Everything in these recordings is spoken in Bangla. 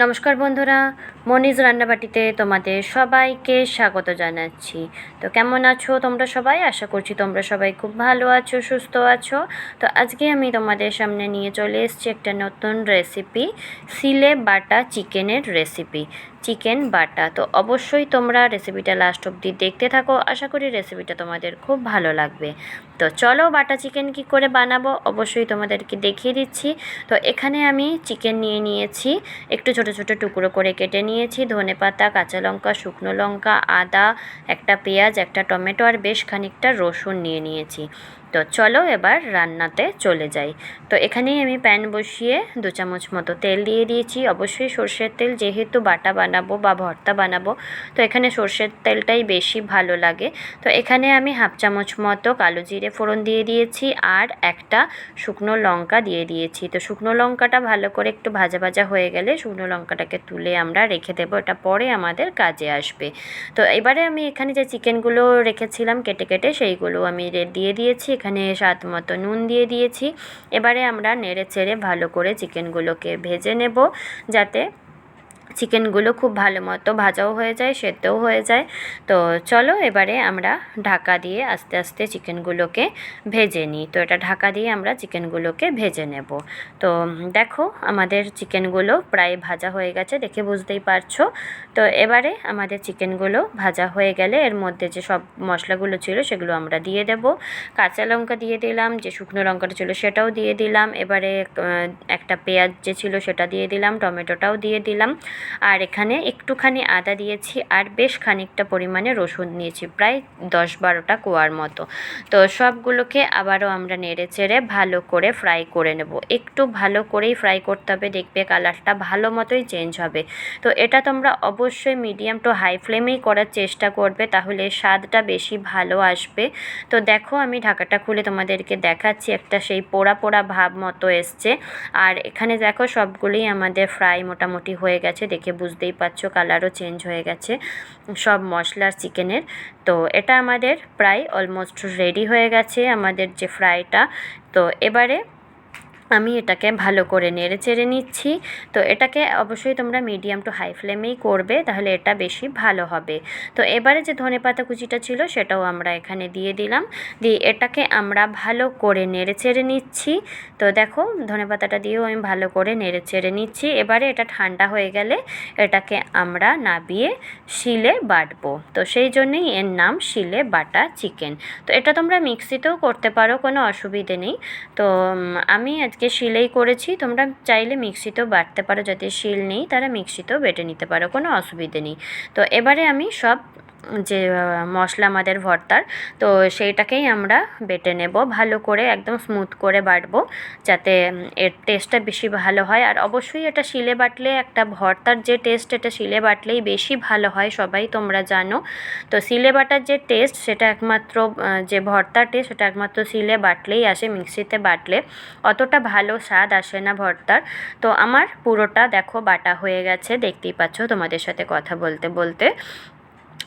নমস্কার বন্ধুরা, মনিজ রান্নাবাটিতে তোমাদের সবাইকে স্বাগত জানাচ্ছি। তো কেমন আছো তোমরা সবাই? আশা করছি তোমরা সবাই খুব ভালো আছো, সুস্থ আছো। তো আজকে আমি তোমাদের সামনে নিয়ে চলে এসেছি একটা নতুন রেসিপি সিলে বাটা চিকেনের রেসিপি চিকেন বাটা। তো অবশ্যই তোমরা রেসিপিটা লাস্ট অবধি দেখতে থাকো। আশা করি রেসিপিটা তোমাদের খুব ভালো লাগবে। তো চলো বাটা চিকেন কি করে বানাবো? অবশ্যই তোমাদেরকে দেখিয়ে দিচ্ছি। তো এখানে আমি চিকেন নিয়ে নিয়েছি। একটু ছোট ছোট টুকরো করে কেটে নিয়েছি। ধনে পাতা, কাঁচা লঙ্কা, শুকনো লঙ্কা, আদা, একটা পেঁয়াজ, একটা টমেটো আর বেশ খানিকটা রসুন নিয়ে নিয়েছি। তো চলো এবার রান্নাতে চলে যাই। তো এখানেই আমি প্যান বসিয়ে দু চামচ মতো তেল দিয়ে দিয়েছি। অবশ্যই সর্ষের তেল যেহেতু বাটা বানাবো বা ভর্তা বানাবো। তো এখানে সর্ষের তেলটাই বেশি ভালো লাগে। তো এখানে আমি হাফ চামচ মতো কালো জিরে ফোড়ন দিয়ে দিয়েছি আর একটা শুকনো লঙ্কা দিয়ে দিয়েছি। তো শুকনো লঙ্কাটা ভালো করে একটু ভাজা ভাজা হয়ে গেলে শুকনো লঙ্কাটাকে তুলে আমরা রেখে দেবো। এটা পরে আমাদের কাজে আসবে। তো এবারে আমি এখানে যে চিকেনগুলো রেখেছিলাম কেটে কেটে সেইগুলো আমি দিয়ে দিয়েছি। এখানে স্বাদ মতো নুন দিয়ে দিয়েছি। এবারে আমরা নেড়ে চেড়ে ভালো করে চিকেনগুলোকে ভেজে নেব যাতে চিকেনগুলো খুব ভালো মতো ভাজাও হয়ে যায়, সেদ্ধও হয়ে যায়। তো চলো এবারে আমরা ঢাকা দিয়ে আস্তে আস্তে চিকেনগুলোকে ভেজে নিই। তো এটা ঢাকা দিয়ে আমরা চিকেনগুলোকে ভেজে নেব। তো দেখো আমাদের চিকেনগুলো প্রায় ভাজা হয়ে গেছে দেখে বুঝতেই পারছ। তো এবারে আমাদের চিকেনগুলো ভাজা হয়ে গেলে এর মধ্যে যে সব মশলাগুলো ছিল সেগুলো আমরা দিয়ে দেব। কাঁচা লঙ্কা দিয়ে দিলাম, যে শুকনো লঙ্কাটা ছিল সেটাও দিয়ে দিলাম। এবারে একটা পেঁয়াজ যে ছিল সেটা দিয়ে দিলাম, টমেটোটাও দিয়ে দিলাম। আর এখানে একটুখানি আদা দিয়েছি আর বেশ খানিকটা পরিমাণে রসুন নিয়েছি, প্রায় দশ বারোটা কোয়ার মতো। তো সবগুলোকে আবারও আমরা নেড়ে চেড়ে ভালো করে ফ্রাই করে নেব। একটু ভালো করেই ফ্রাই করতে হবে, দেখবে কালারটা ভালো মতোই চেঞ্জ হবে। তো এটা তোমরা অবশ্যই মিডিয়াম টু হাই ফ্লেমেই করার চেষ্টা করবে, তাহলে স্বাদটা বেশি ভালো আসবে। তো দেখো আমি ঢাকাটা খুলে তোমাদেরকে দেখাচ্ছি, একটা সেই পোড়া পোড়া ভাব মতো এসছে। আর এখানে দেখো সবগুলোই আমাদের ফ্রাই মোটামুটি হয়ে গেছে দেখে বুঝতেই পারছ কালারও চেঞ্জ হয়ে গেছে, সব মশলার চিকেনের। তো এটা আমাদের প্রায় অলমোস্ট রেডি হয়ে গেছে আমাদের যে ফ্রাইটা তো এবারে আমি এটাকে ভালো করে নেড়ে চেড়ে নিচ্ছি। তো এটাকে অবশ্যই তোমরা মিডিয়াম টু হাই ফ্লেমেই করবে, তাহলে এটা বেশি ভালো হবে। তো এবারে যে ধনে পাতা কুচিটা ছিল, সেটাও আমরা এখানে দিয়ে দিলাম। দিয়ে এটাকে আমরা ভালো করে নেড়ে চেড়ে নিচ্ছি। তো দেখো, ধনে পাতাটা দিয়েও আমি ভালো করে নেড়ে চেড়ে নিচ্ছি। এবারে এটা ঠান্ডা হয়ে গেলে এটাকে আমরা নাবিয়ে শিলে বাটবো। তো সেই জন্যই এর নাম শিলে বাটা চিকেন। তো এটা তোমরা মিক্সিতেও করতে পারো, কোনো অসুবিধে নেই। তো আমি আজকে আজকে শিলেই করেছি, তোমরা চাইলে মিক্সিতেও বাটতে পারো। যাতে শিল নেই, তারা মিক্সিতেও বেটে নিতে পারো, কোনো অসুবিধে নেই। তো এবারে আমি সব যে মশলা আমাদের ভর্তার, তো সেইটাকেই আমরা বেটে নেব। ভালো করে একদম স্মুথ করে বাটবো, যাতে এর টেস্টটা বেশি ভালো হয়। আর অবশ্যই এটা শিলে বাটলে একটা ভর্তার যে টেস্ট এটা শিলে বাটলেই বেশি ভালো হয়, সবাই তোমরা জানো। তো শিলে বাটার যে টেস্ট সেটা একমাত্র যে ভর্তার টেস্ট সেটা একমাত্র শিলে বাটলেই আসে, মিক্সিতে বাটলে। অতটা ভালো স্বাদ আসে না ভর্তার। তো আমার পুরোটা দেখো বাটা হয়ে গেছে, দেখতেই পাচ্ছ তোমাদের সাথে কথা বলতে বলতে।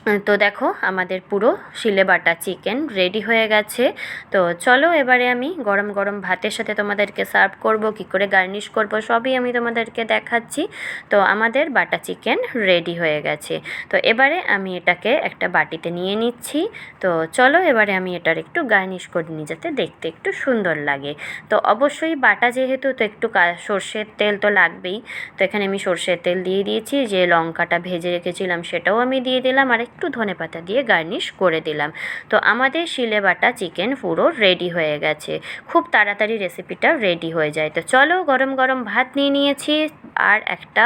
তো দেখো, আমাদের পুরো শিলে বাটা চিকেন রেডি হয়ে গেছে। তো চলো এবারে আমি গরম গরম ভাতের সাথে তোমাদেরকে সার্ভ করব, কি করে গার্নিশ করব, সবই আমি তোমাদেরকে দেখাচ্ছি। তো আমাদের বাটা চিকেন রেডি হয়ে গেছে। তো এবারে আমি এটাকে একটা বাটিতে নিয়ে নিচ্ছি। তো চলো এবারে আমি এটার একটু গার্নিশ করে নিই, যাতে দেখতে একটু সুন্দর লাগে। তো অবশ্যই বাটা যেহেতু, তো একটু সর্ষের তেল তো লাগবেই। তো এখানে আমি সর্ষের তেল দিয়ে দিয়েছি, যে লঙ্কাটা ভেজে রেখেছিলাম সেটাও আমি দিয়ে দিলাম। আর একটু ধনে পাতা দিয়ে গার্নিশ করে দিলাম। তো আমাদের শিলে বাটা চিকেন পুরো রেডি হয়ে গেছে। খুব তাড়াতাড়ি রেসিপিটা রেডি হয়ে যায়। তো চলো গরম গরম ভাত নিয়ে নিয়েছি। আর একটা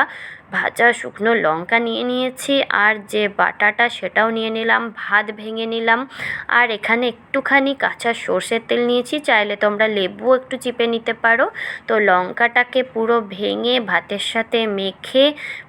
ভাজা শুকনো লঙ্কা নিয়ে নিয়েছি। আর যে বাটাটা সেটাও নিয়ে নিলাম, ভাত ভেঙে নিলাম। আর এখানে একটুখানি কাঁচা সর্ষের তেল নিয়েছি, চাইলে তোমরা লেবুও একটু চিপে নিতে পারো। তো লঙ্কাটাকে পুরো ভেঙে ভাতের সাথে মেখে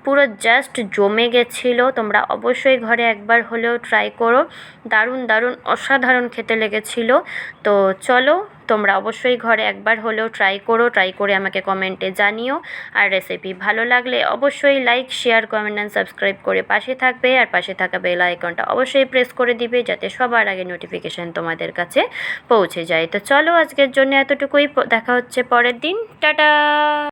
পুরো জাস্ট জমে গেছিল। তোমরা অবশ্যই ঘরে একবার হলেও ট্রাই করো। দারুণ দারুণ, অসাধারণ খেতে লেগেছিলো। তো চলো তোমরা অবশ্যই ঘরে একবার হলেও ট্রাই করো ট্রাই করে আমাকে কমেন্টে জানিও। আর রেসিপি ভালো লাগলে অবশ্যই like share comment and subscribe করে পাশে থাকবে। আর পাশে থাকা বেল আইকনটা অবশ্যই প্রেস করে দিবে যাতে সবার আগে নোটিফিকেশান তোমাদের কাছে পৌঁছে যায়। তো চলো আজকের জন্য এতটুকুই, দেখা হচ্ছে পরের দিন। টাটা!